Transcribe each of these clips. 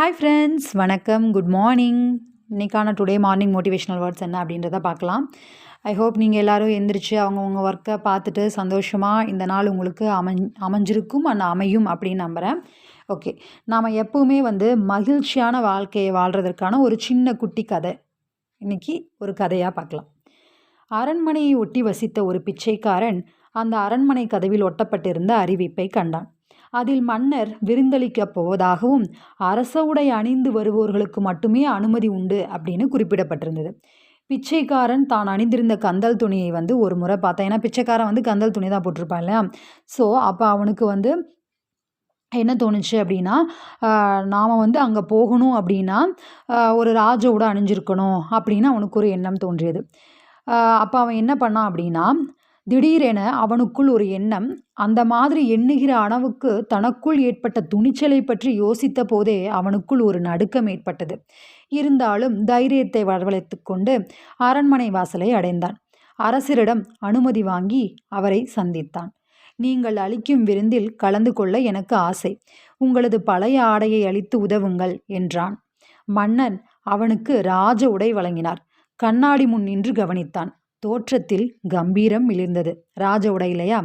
Hi friends வணக்கம். Good morning இன்றைக்கான today morning motivational words என்ன அப்படின்றத பார்க்கலாம். ஐ ஹோப் நீங்கள் எல்லோரும் எந்திரிச்சு அவங்கவுங்க ஒர்க்கை பார்த்துட்டு சந்தோஷமாக இந்த நாள் உங்களுக்கு அமைஞ் அமைஞ்சிருக்கும் அண்ட் அமையும் அப்படின்னு நம்புகிறேன் ஓகே நாம் எப்போவுமே வந்து மகிழ்ச்சியான வாழ்க்கையை வாழ்கிறதற்கான ஒரு சின்ன குட்டி கதை. இன்றைக்கி ஒரு கதையாக பார்க்கலாம். அரண்மனையை ஒட்டி வசித்த ஒரு பிச்சைக்காரன் அந்த அரண்மனை கதவில் ஒட்டப்பட்டிருந்த அறிவிப்பை கண்டான். அதில் மன்னர் விருந்தளிக்கப் போவதாகவும் அரச உடை அணிந்து வருவோர்களுக்கு மட்டுமே அனுமதி உண்டு அப்படின்னு குறிப்பிடப்பட்டிருந்தது. பிச்சைக்காரன் தான் அணிந்திருந்த கந்தல் துணியை வந்து ஒரு முறை பார்த்தேன் ஏன்னா பிச்சைக்காரன் வந்து கந்தல் துணி தான் போட்டிருப்பான் இல்லையா? ஸோ அப்போ அவனுக்கு வந்து என்ன தோணுச்சு அப்படின்னா நாம் வந்து அங்கே போகணும் அப்படின்னா ஒரு ராஜோட அணிஞ்சிருக்கணும் அப்படின்னு அவனுக்கு ஒரு எண்ணம் தோன்றியது. அப்போ அவன் என்ன பண்ணான் அப்படின்னா திடீரென அவனுக்குள் ஒரு எண்ணம் அந்த மாதிரி எண்ணுகிற அளவுக்கு தனக்குள் ஏற்பட்ட துணிச்சலை பற்றி யோசித்த போதே அவனுக்குள் ஒரு நடுக்கம் ஏற்பட்டது. இருந்தாலும் தைரியத்தை வரவழைத்து கொண்டு அரண்மனை வாசலை அடைந்தான். அரசரிடம் அனுமதி வாங்கி அவரை சந்தித்தான். நீங்கள் அளிக்கும் விருந்தில் கலந்து கொள்ள எனக்கு ஆசை. உங்களது பழைய ஆடையை அளித்து உதவுங்கள் என்றான். மன்னன் அவனுக்கு ராஜ உடை வழங்கினார். கண்ணாடி முன் நின்று கவனித்தான். தோற்றத்தில் கம்பீரம் மிளிர்ந்தது. ராஜ உடையிலையா?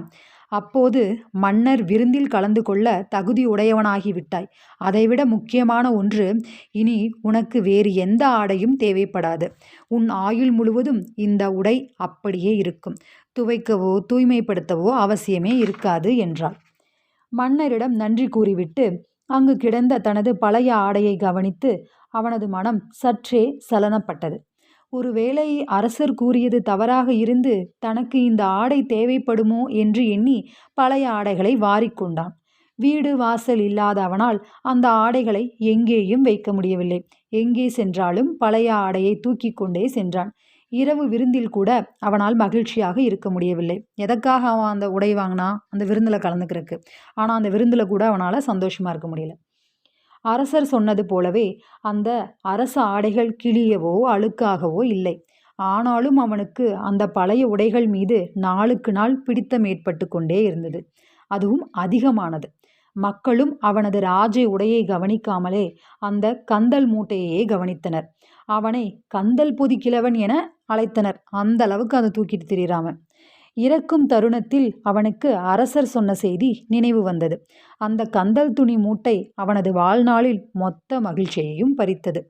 அப்போது மன்னர் விருந்தில் கலந்து கொள்ள தகுதி உடையவனாகி விட்டாய். அதைவிட முக்கியமான ஒன்று இனி உனக்கு வேறு எந்த ஆடையும் தேவைப்படாது. உன் ஆயுள் முழுவதும் இந்த உடை அப்படியே இருக்கும். துவைக்கவோ தூய்மைப்படுத்தவோ அவசியமே இருக்காது என்றாள். மன்னரிடம் நன்றி கூறிவிட்டு அங்கு கிடந்த தனது பழைய ஆடையை கவனித்து அவனது மனம் சற்றே சலனப்பட்டது. ஒருவேளை அரசர் கூறியது தவறாக இருந்து தனக்கு இந்த ஆடை தேவைப்படுமோ என்று எண்ணி பழைய ஆடைகளை வாரிக்கொண்டான் வீடு வாசல் இல்லாதவனால் அந்த ஆடைகளை எங்கேயும் வைக்க முடியவில்லை. எங்கே சென்றாலும் பழைய ஆடையை தூக்கி கொண்டே சென்றான். இரவு விருந்தில் கூட அவனால் மகிழ்ச்சியாக இருக்க முடியவில்லை. எதற்காக அவன் அந்த உடை வாங்கினா அந்த விருந்தில் கலந்துக்கிறதுக்கு. ஆனால் அந்த விருந்தில் கூட அவனால் சந்தோஷமாக இருக்க முடியல. அரசர் சொன்னது போலவே அந்த அரச ஆடைகள் கிளியவோ அழுக்காகவோ இல்லை. ஆனாலும் அவனுக்கு அந்த பழைய உடைகள் மீது நாளுக்கு நாள் பிடித்தம் ஏற்பட்டு கொண்டே இருந்தது. அதுவும் அதிகமானது. மக்களும் அவனது ராஜ உடையை கவனிக்காமலே அந்த கந்தல் மூட்டையையே கவனித்தனர். அவனை கந்தல் பொதி கிழவன் என அழைத்தனர். அந்த அளவுக்கு அதை தூக்கிட்டு திரியிறாமன் இறக்கும் தருணத்தில் அவனுக்கு அரசர் சொன்ன செய்தி நினைவு வந்தது. அந்த கந்தல் துணி மூட்டை அவனது வாழ்நாளில் மொத்த மகிழ்ச்சியையும் பறித்தது.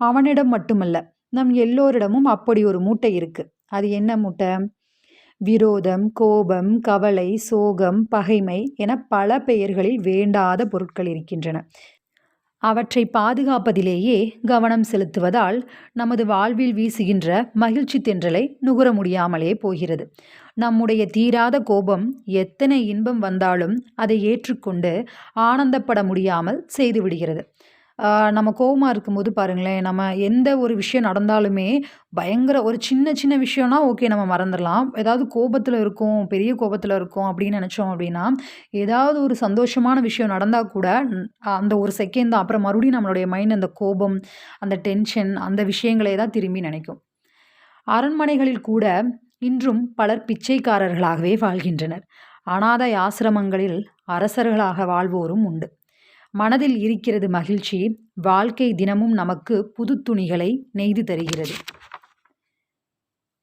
அவனிடம் மட்டுமல்ல நம் எல்லோரிடமும் அப்படி ஒரு மூட்டை இருக்கு. அது என்ன மூட்டை? விரோதம் கோபம் கவலை சோகம் பகைமை என பல பெயர்களில் வேண்டாத பொருட்கள் இருக்கின்றன. அவற்றை பாதுகாப்பதிலேயே கவனம் செலுத்துவதால் நமது வாழ்வில் வீசுகின்ற மகிழ்ச்சி தென்றலை நுகர முடியாமலே போகிறது. நம்முடைய தீராத கோபம் எத்தனை இன்பம் வந்தாலும் அதை ஏற்றுக்கொண்டு ஆனந்தப்பட முடியாமல் செய்துவிடுகிறது நம்ம கோபமாக இருக்கும்போது பாருங்களேன் நம்ம எந்த ஒரு விஷயம் நடந்தாலுமே பயங்கர ஒரு சின்ன சின்ன விஷயம்னா ஓகே நம்ம மறந்துடலாம். ஏதாவது கோபத்தில் இருக்கும் பெரிய கோபத்தில் இருக்கும் அப்படின்னு நினச்சோம் அப்படின்னா ஏதாவது ஒரு சந்தோஷமான விஷயம் நடந்தால் கூட அந்த ஒரு செகண்ட் தான். அப்புறம் மறுபடியும் நம்மளுடைய மைண்ட் அந்த கோபம் அந்த டென்ஷன் அந்த விஷயங்களே தான் திரும்பி நினைக்கும். அரண்மனைகளில் கூட இன்றும் பலர் பிச்சைக்காரர்களாகவே வாழ்கின்றனர். அனாதை ஆசிரமங்களில் அரசர்களாக வாழ்வோரும் உண்டு. மனதில் இருக்கிறது மகிழ்ச்சி வாழ்க்கை தினமும் நமக்கு புது துணிகளை நெய்து தருகிறது.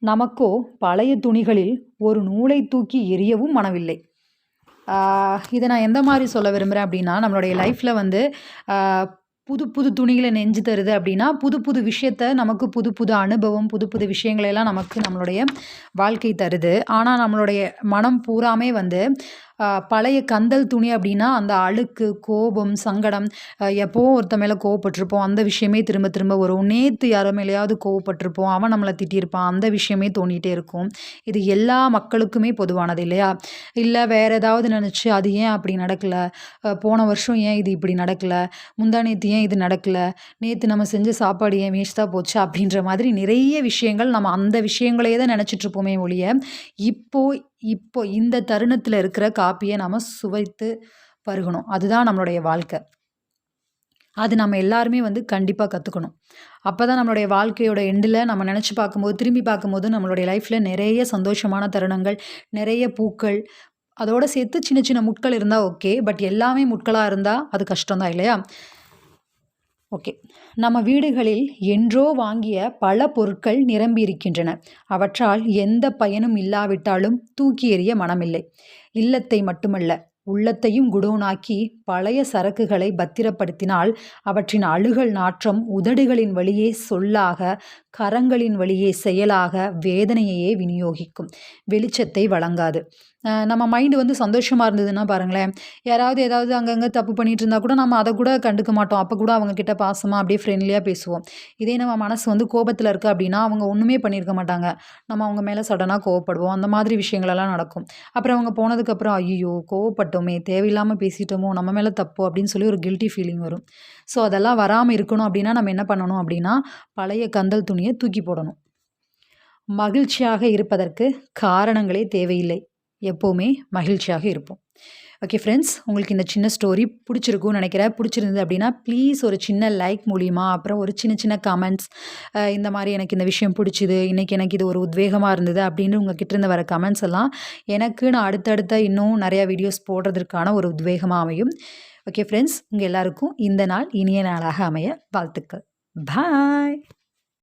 நமக்கோ பழைய துணிகளில் ஒரு நூலை தூக்கி எரியவும் மனவில்லை. இதை நான் எந்த மாதிரி சொல்ல விரும்புகிறேன் அப்படின்னா நம்மளுடைய லைஃப்பில் வந்து புது புது துணிகளை நெஞ்சு தருது அப்படின்னா புது புது விஷயத்த நமக்கு புது புது அனுபவம் புது புது விஷயங்களெல்லாம் நமக்கு நம்மளுடைய வாழ்க்கை தருது. ஆனால் நம்மளுடைய மனம் பூராமே வந்து பழைய கந்தல் துணி அப்படின்னா அந்த அழுக்கு கோபம் சங்கடம் எப்போவும் ஒருத்த மேலே கோவப்பட்டிருப்போம். அந்த விஷயமே திரும்ப திரும்ப வரும். நேற்று யாரோ மேலேயாவது கோவப்பட்டிருப்போம். அவன் நம்மளை திட்டியிருப்பான். அந்த விஷயமே தோணிகிட்டே இருக்கும். இது எல்லா மக்களுக்குமே பொதுவானது இல்லையா? இல்லை வேறு ஏதாவது நினச்சி அது ஏன் அப்படி நடக்கலை? போன வருஷம் ஏன் இது இப்படி நடக்கலை? முந்தா நேற்று ஏன் இது நடக்கலை? நேற்று நம்ம செஞ்ச சாப்பாடு ஏன் வேஸ்ட்டாக போச்சு? அப்படின்ற மாதிரி நிறைய விஷயங்கள் நம்ம அந்த விஷயங்களே தான் நினச்சிட்ருப்போமே ஒழிய இப்போது இப்போ இந்த தருணத்தில் இருக்கிற காப்பியை நம்ம சுவைத்து பருகணும். அதுதான் நம்மளுடைய வாழ்க்கை. அது நம்ம எல்லாருமே வந்து கண்டிப்பாக கற்றுக்கணும் அப்போ தான் நம்மளுடைய வாழ்க்கையோட எண்டில் நம்ம நினச்சி பார்க்கும்போது திரும்பி பார்க்கும்போது நம்மளுடைய லைஃப்பில் நிறைய சந்தோஷமான தருணங்கள் நிறைய பூக்கள் அதோடு சேர்த்து சின்ன சின்ன முட்கள் இருந்தால் ஓகே பட் எல்லாமே முட்களாக இருந்தால் அது கஷ்டம்தான் இல்லையா? ஓகே. நம்ம வீடுகளில் என்றோ வாங்கிய பல பொருட்கள் நிரம்பியிருக்கின்றன. அவற்றால் எந்த பயனும் இல்லாவிட்டாலும் தூக்கி எறிய மனமில்லை. இல்லத்தை மட்டுமல்ல உள்ளத்தையும் குடோனாக்கி பழைய சரக்குகளை பத்திரப்படுத்தினால் அவற்றின் அழுகல் நாற்றம் உதடுகளின் வழியே சொல்லாக கரங்களின் வழியே செயலாக வேதனையையே விநியோகிக்கும். வெளிச்சத்தை வழங்காது. நம்ம மைண்டு வந்து சந்தோஷமாக இருந்ததுன்னா பாருங்களேன். யாராவது ஏதாவது அங்கங்கே தப்பு பண்ணிகிட்டு இருந்தால் கூட நம்ம அதை கூட கண்டுக்க மாட்டோம். அப்போ கூட அவங்கக்கிட்ட பாசமாக அப்படியே ஃப்ரெண்ட்லியாக பேசுவோம். இதே நம்ம மனசு வந்து கோபத்தில் இருக்குது அப்படின்னா அவங்க ஒன்றுமே பண்ணியிருக்க மாட்டாங்க. நம்ம அவங்க மேலே சடனாக கோவப்படுவோம். அந்த மாதிரி விஷயங்களெல்லாம் நடக்கும். அப்புறம் அவங்க போனதுக்கப்புறம் ஐயோ கோவப்பட்டோமே தேவையில்லாமல் பேசிட்டோமோ நம்ம மேலே தப்பு? அப்படின்னு சொல்லி ஒரு கில்ட்டி ஃபீலிங் வரும். ஸோ அதெல்லாம் வராமல் இருக்கணும் அப்படின்னா நம்ம என்ன பண்ணணும் அப்படின்னா பழைய கந்தல் துணியை தூக்கி போடணும். மகிழ்ச்சியாக இருப்பதற்கு காரணங்களே தேவையில்லை. எப்போவுமே மகிழ்ச்சியாக இருப்போம். ஓகே ஃப்ரெண்ட்ஸ் உங்களுக்கு இந்த சின்ன ஸ்டோரி பிடிச்சிருக்கும்னு நினைக்கிறேன். பிடிச்சிருந்தது அப்படின்னா ப்ளீஸ் ஒரு சின்ன லைக் மூலிமா அப்புறம் ஒரு சின்ன சின்ன கமெண்ட்ஸ் இந்த மாதிரி எனக்கு இந்த விஷயம் பிடிச்சிது இன்றைக்கி எனக்கு இது ஒரு உத்வேகமாக இருந்தது அப்படின்னு உங்கள் கிட்டேருந்து வர கமெண்ட்ஸ் எல்லாம் எனக்கு நான் அடுத்தடுத்த இன்னும் நிறையா வீடியோஸ் போடுறதுக்கான ஒரு உத்வேகமாக அமையும். ஓகே ஃப்ரெண்ட்ஸ் உங்கள் எல்லாருக்கும் இந்த நாள் இனிய நாளாக அமைய வாழ்த்துக்கள். பாய்